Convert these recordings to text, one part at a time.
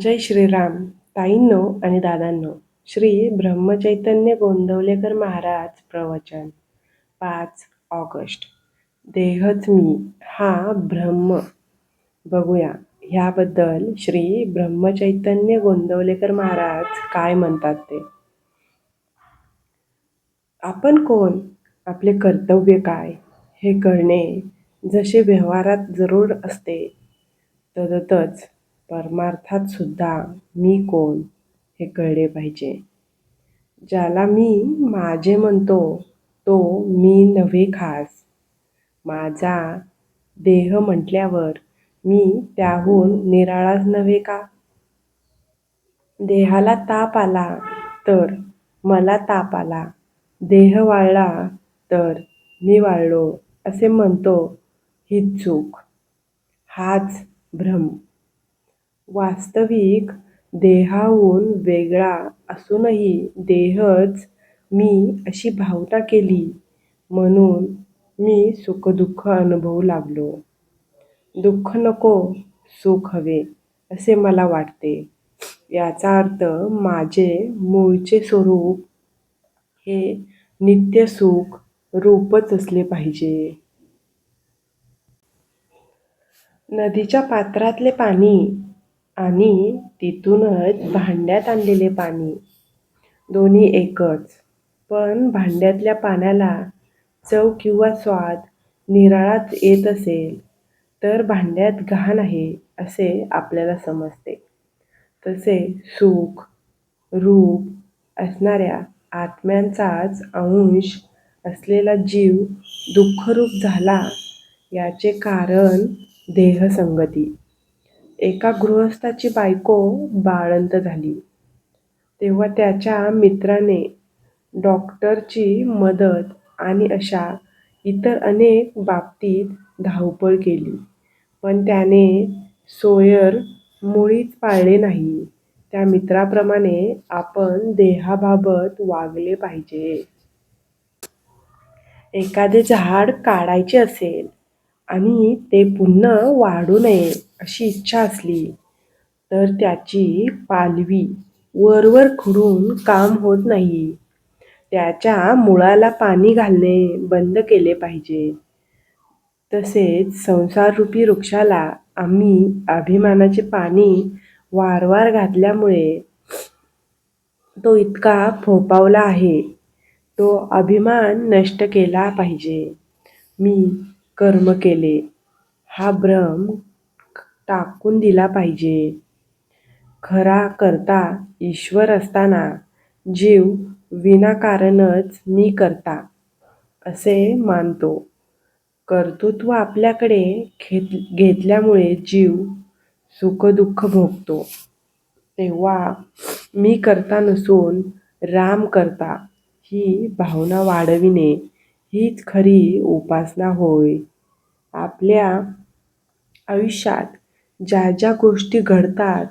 जय श्रीराम ताईंनो आणि दादांनो. श्री ब्रह्मचैतन्य गोंदवलेकर महाराज प्रवचन पाच ऑगस्ट. देहच मी हा ब्रह्म. बघूया ह्याबद्दल श्री ब्रह्मचैतन्य गोंदवलेकर महाराज काय म्हणतात ते? आपण कोण? आपले कर्तव्य काय? हे कळणे जसे व्यवहारात जरूर असते. तदतच परमार्थात सुद्धा मी कोण हे कळले पाहिजे. ज्याला मी माझे म्हणतो तो मी नव्हे खास. माझा देह म्हटल्यावर मी त्याहून निराळाच नव्हे का? देहाला ताप आला तर मला ताप आला. देह वाळला तर मी वाळलो असे म्हणतो ही चूक. हाच भ्रम. वास्तविक देहाहून वेगळा असूनही देहच मी अशी भावना केली म्हणून मी सुखदुःख अनुभवू लागलो. दुःख नको सुख हवे असे मला वाटते. याचा अर्थ माझे मूळचे स्वरूप हे नित्य सुख रूपच असले पाहिजे. नदीच्या पात्रातले पाणी आणि तिथूनच भांड्यात आणलेले पाणी. दोन्ही एकच. पण भांड्यातल्या पाण्याला चव किंवा स्वाद निराळाच येत असेल तर भांड्यात घाण आहे असे आपल्याला समजते. तसे सुख रूप असणाऱ्या आत्म्यांचाच अंश असलेला जीव दुःखरूप झाला याचे कारण देहसंगती. एका गृहस्थाची बायको बाळंत झाली. तेव्हा त्याच्या मित्राने डॉक्टरची मदत आणि अशा इतर अनेक बाबतीत धावपळ केली. पण त्याने सोयर मुळीच पाळले नाही. त्या मित्राप्रमाणे आपण देहाबाबत वागले पाहिजे. एखादे झाड काढायचे असेल आणि ते पुन्हा वाढू नये अशी इच्छा असली तर त्याची पालवी वरवर खुडून काम होत नाही. त्याच्या मुळाला पाणी घालणे बंद केले पाहिजे. तसेच संसाररूपी वृक्षाला आम्ही अभिमानाचे पाणी वारंवार घातल्यामुळे तो इतका फोपावला आहे. तो अभिमान नष्ट केला पाहिजे. मी कर्म केले. हा भ्रम टाकून दिला पाहिजे. खरा करता ईश्वर असताना जीव विनाकारणच मी करता असे मानतो. कर्तृत्व आपल्याकडे घेत घेतल्यामुळे जीव सुखदुःख भोगतो. तेव्हा मी करता नसून राम करता ही भावना वाढविणे. हीच खरी उपासना होय. आपल्या आयुष्यात ज्या ज्या गोष्टी घडतात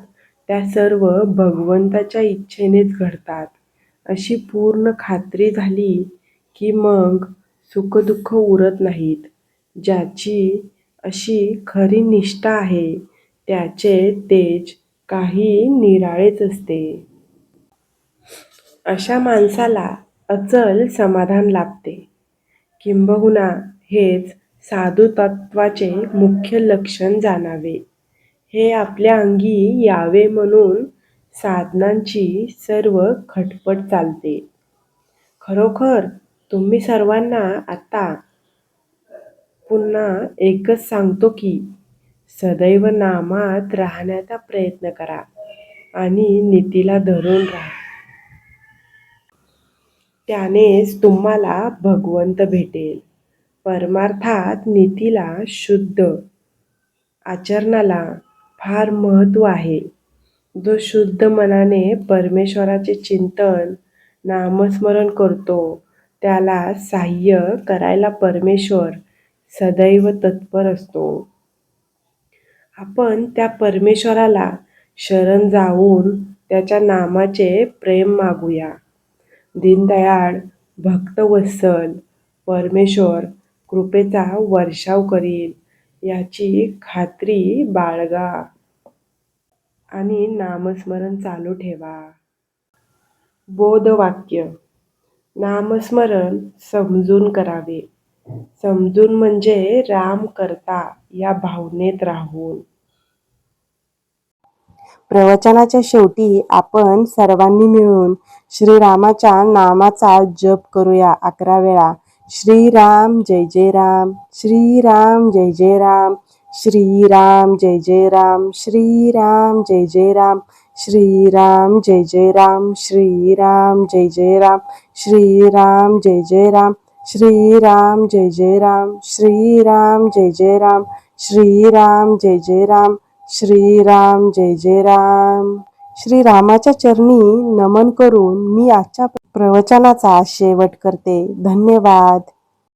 त्या सर्व भगवंताच्या इच्छेनेच घडतात. अशी पूर्ण खात्री झाली की मग सुखदुःख उरत नाहीत. ज्याची अशी खरी निष्ठा आहे त्याचे तेज काही निराळेच असते. अशा माणसाला अचल समाधान लाभते. किंबहुना हेच साधुतत्वाचे मुख्य लक्षण जाणावे. हे आपल्या अंगी यावे म्हणून साधनांची सर्व खटपट चालते. खरोखर तुम्ही सर्वांना आता पुन्हा एकच सांगतो की सदैव नामात राहण्याचा प्रयत्न करा आणि नीतीला धरून राहा. त्यानेच तुम्हाला भगवंत भेटेल. परमार्थात नीतीला शुद्ध आचरणाला फार महत्त्व आहे. जो शुद्ध मनाने परमेश्वराचे चिंतन नामस्मरण करतो त्याला सहाय्य करायला परमेश्वर सदैव तत्पर असतो. आपण त्या परमेश्वराला शरण जाऊन त्याच्या नामाचे प्रेम मागूया. दीनदयाळ भक्तवत्सल परमेश्वर कृपेचा वर्षाव करील याची खात्री बाळगा. आणि नामस्मरण चालू ठेवा. बोधवाक्य. नामस्मरण समजून करावे. समजून म्हणजे राम करता या भावनेत राहून. प्रवचनाच्या शेवटी आपण सर्वांनी मिळून श्रीरामाच्या नामाचा जप करूया अकरा वेळा श्रीराम जय जय राम श्रीराम जय जय राम श्रीराम जय जय राम श्रीराम जय जय राम श्रीराम जय जय राम श्रीराम जय जय राम श्रीराम जय जय राम श्रीराम जय जय राम श्रीराम जय जय राम श्रीराम जय जय राम श्रीराम जय जय राम श्रीरामाच्या चरणी नमन करून मी आजच्या प्रवचनाचा शेवट करते. धन्यवाद.